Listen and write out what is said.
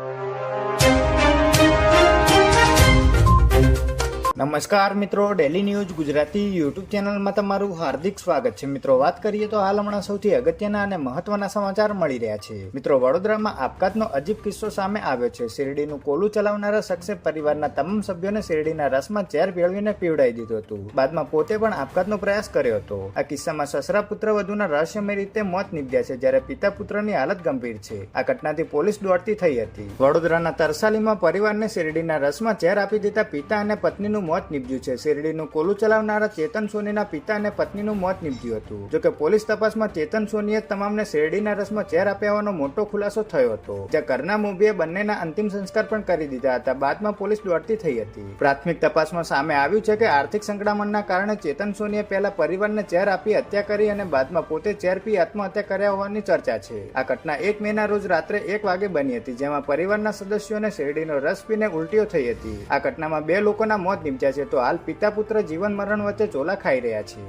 you. નમસ્કાર મિત્રો daily news Gujarati YouTube ચેનલમાં તમારું હાર્દિક સ્વાગત છે. મિત્રો, વાત કરીએ તો હાલ હમણાં સૌથી અગત્યના અને મહત્વના સમાચાર મળી રહ્યા છે. મિત્રો, વડોદરામાં આપઘાતનો અજીબ કિસ્સો સામે આવ્યો છે. શેરડીનું કોલું ચલાવનારા શખ્સે પરિવારના તમામ સભ્યોને શેરડીના રસમાં ઝેર ભેળવીને પીવડાવી દીધું હતું. બાદમાં પોતે પણ આપઘાતનો પ્રયાસ કર્યો હતો. આ કિસ્સામાં સસરા પુત્ર વધુના રહસ્યમય રીતે મોત નીપજ્યા છે, જ્યારે પિતા પુત્રની હાલત ગંભીર છે. આ ઘટનાથી પોલીસ દોડતી થઈ હતી. વડોદરાના તરસાલીમાં પરિવારને શેરડીના રસમાં ઝેર આપી દેતા પિતા અને પત્નીનું મોત નીપજ્યું છે. શેરડીનું કોલું ચલાવનારા ચેતન સોનીના પિતા અને પત્નીનું મોત નીપજ્યું હતું. જોકે પોલીસ તપાસમાં ચેતન સોનીએ તમામને શેરડીના રસમાં ઝેર આપ્યા હોવાનો મોટો ખુલાસો થયો હતો. જ્યાં કરના મોભીએ બંનેના અંતિમ સંસ્કાર પણ કરી દીધા હતા. બાદમાં પોલીસ દોડતી થઈ હતી. પ્રાથમિક તપાસમાં સામે આવ્યું છે કે આર્થિક સંકળામણના કારણે ચેતન સોનીએ પહેલા પરિવારને ઝેર આપી હત્યા કરી અને બાદમાં પોતે ઝેર પી આત્મહત્યા કર્યા હોવાની ચર્ચા છે. આ ઘટના એક મેના રોજ રાત્રે એક વાગે બની હતી, જેમાં પરિવારના સદસ્યોને શેરડીનો રસ પીને ઉલટીઓ થઈ હતી. આ ઘટનામાં બે લોકોના મોત નીપજ્યા છે. તો હાલ પિતા પુત્ર જીવન મરણ વચ્ચે ચોલા ખાઈ રહ્યા છે.